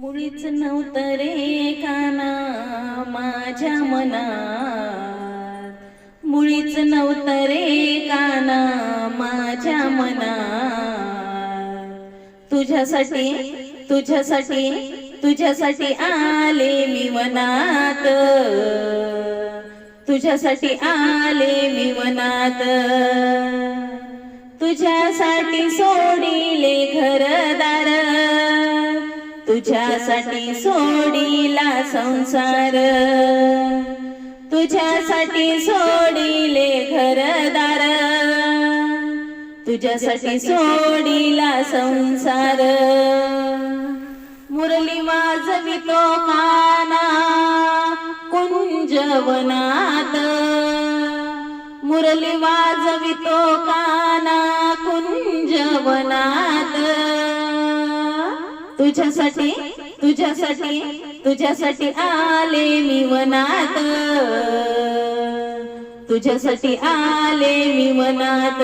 मुळीच नव्हतं रे काना माझ्या मनात. मुळीच नव्हतं रे काना माझ्या मनात. तुझ्यासाठी तुझ्यासाठी तुझ्यासाठी आले मी वनात तुझ्यासाठी आले मी वनात तुझ्यासाठी सोडिले घरदार. तुझ्यासाठी सोडिला संसार. तुझ्यासाठी सोडिले घरदार. तुझ्यासाठी सोडिला संसार. मुरली वाजवितो काना कुंजवनात. मुरली वाजवितो काना कुंजवनात. तुझ्यासाठी तुझ्यासाठी तुझ्यासाठी आले मी वनात तुझ्यासाठी आले मी वनात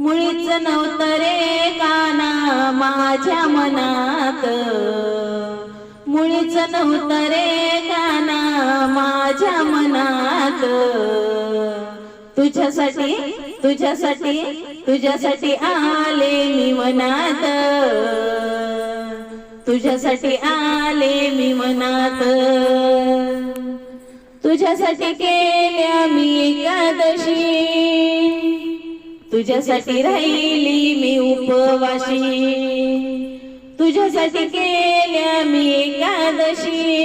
मुळीच नव्हतं रे काना माझ्या मनात. मुळीच नव्हतं रे काना माझ्या मनात. तुझ्यासाठी तुझ्यासाठी तुझ्यासाठी आले मी मनात. तुझ्यासाठी आले मी मनात. तुझ्यासाठी केल्या मी एकादशी. तुझ्यासाठी राहिली मी उपवाशी. तुझ्यासाठी केल्या मी एकादशी.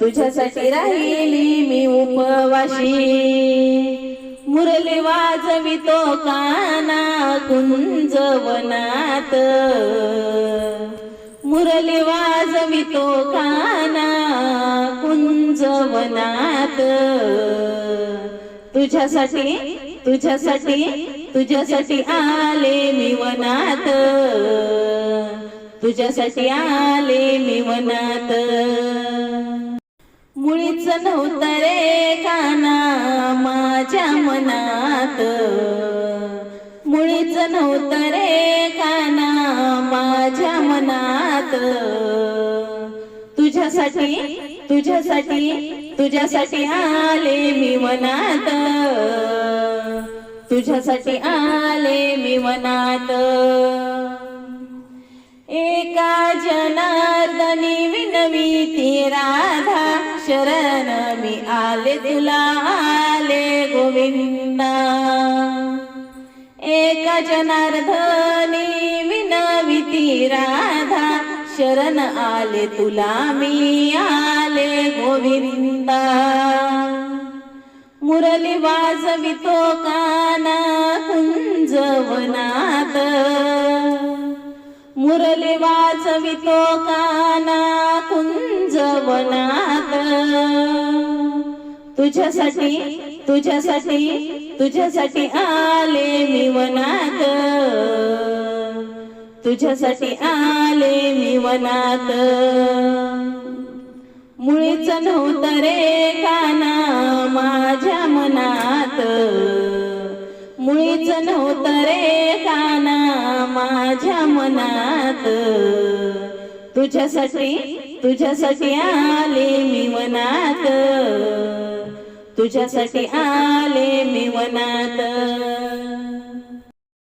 तुझ्यासाठी राहिली मी उपवाशी. मुरलेवा तो काना कुंजवनात. मुरले वाजवितो काना कुंजवनात. तुझ्यासाठी तुझ्यासाठी तुझ्यासाठी आले मी वनात. तुझ्यासाठी आले मी वनात. मुळीच नव्हतं रे काना माझ्या मनात. मुळीच नव्हतं रे काना माझ्या मनात. तुझ्यासाठी तुझ्यासाठी तुझ्यासाठी आले मी मनात. तुझ्यासाठी आले मी मनात. एका जनार्दनी विनवी तिरा शरण मी आले तुला आले गोविंदा. एका जनार्दनी विनविती राधा शरण आले तुला मी आले गोविंदा. मुरली वाजवितो काना कुंजवनात मुरली वाजवितो काना वनात तुझ्यासाठी तुझ्यासाठी तुझ्यासाठी आले मी वनात तुझ्यासाठी आले मी वनात मुळीच नव्हतं रे काना माझ्या मनात. मुळीच नव्हतं रे काना माझ्या मनात. तुझ्यासाठी तुझ्यासाठी आले मी वनात. तुझ्यासाठी आले मी वनात.